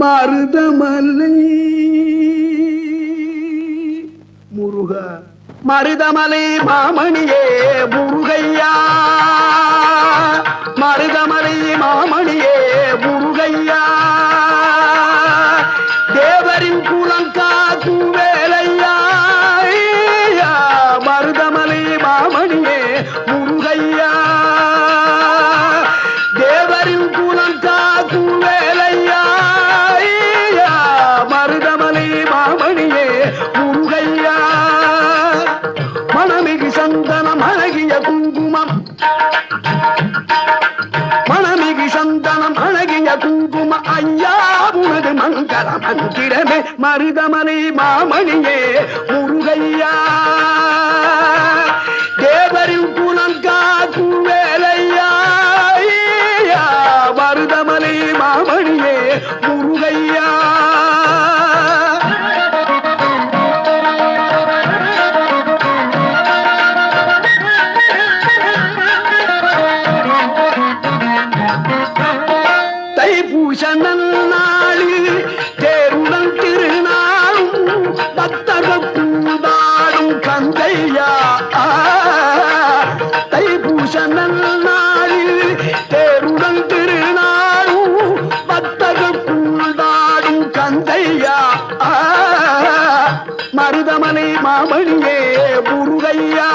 மருதமலை. மருதமலை முருகா. மருதமலை மாமணியே முருகையா. மருதமலை மாமணியே முருகையா. தேவரின் குலம் காக்கும் சந்தனம் அழகிய குங்குமம். மனமிகு சந்தனம் அழகிய குங்கும ஐயா உனது மங்கள மந்திரமே மருதமலை மாமணியே முருகையா. தைப்பூச நன்னாளில் தேருடன் திருநாளும் பத்தக பூதாடும் கந்தையா ஆ, தைப்பூச நன்னாளில் தேருடன் திருநாளும் பத்தக பூதாடும் கந்தையா மருதமனை மாமணியே முருகையா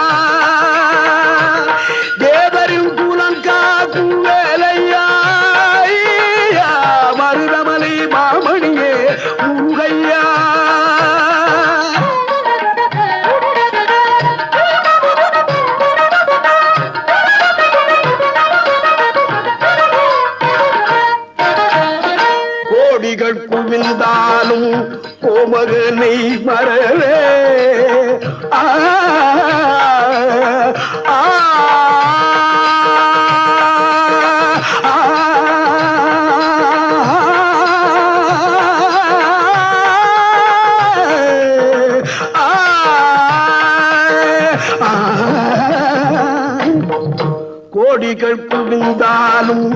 நானும் கோமகனை மறவே. ஆ, கோடிகள் குவிந்தாலும்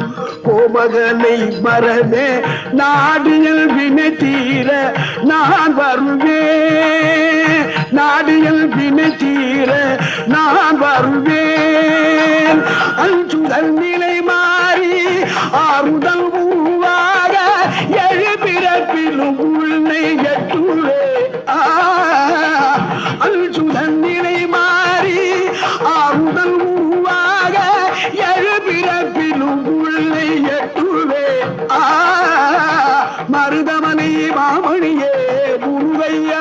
கோமகனை மறவே நாடியல் வினை தீர நான் வருவேன் நாடியல் வினை தீர நான் வருவேன் அஞ்சுதல் நிலை மாறி ஆறுதல் உருவாக எழுபிறப்பிலும் உள்ளே எட்டு முருகையா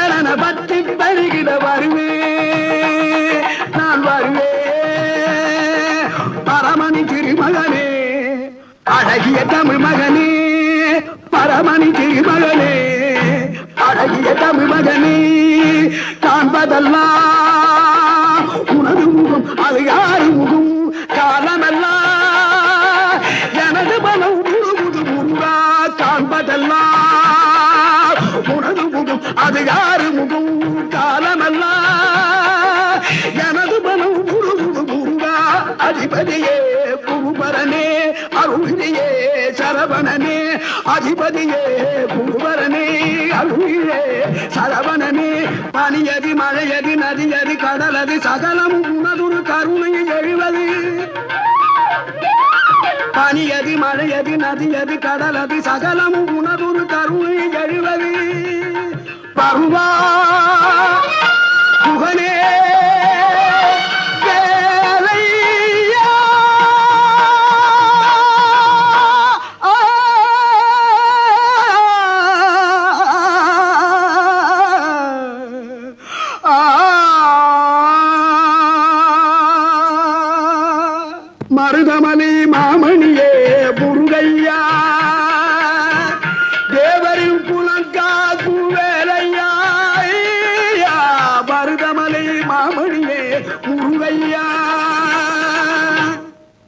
பக்தி கடலன பற்றி பெருகிட வருவேன் நான் வருவே. பரமணி திருமகனே அழகிய தமிழ் மகனே பரமணி திருமகனே அழகிய தமிழ் மகனே காண்பதெல்லாம் உனது முகம் அது யாரு முகம்? காலமெல்லாம் எனது மனம் முழுமுது முருகா காண்பதெல்லாம் முகம் அது யாரு முகம் காலமல்ல எனது மனம் முழுமுது முருகா அதிபதியே குருபரனே அருளியே சரவணனே அதிபதியே குருவரனே அருளிலே சரவணனே. பனியதி மழையதி நதியதி கடலது சகலமும் உனதுரு கருணை எழுவது. பனியதி மழையதி நதியதி கடலது சகலமும் உனதுரு கருணை எழுவது. பருவா புகனே வேலையா.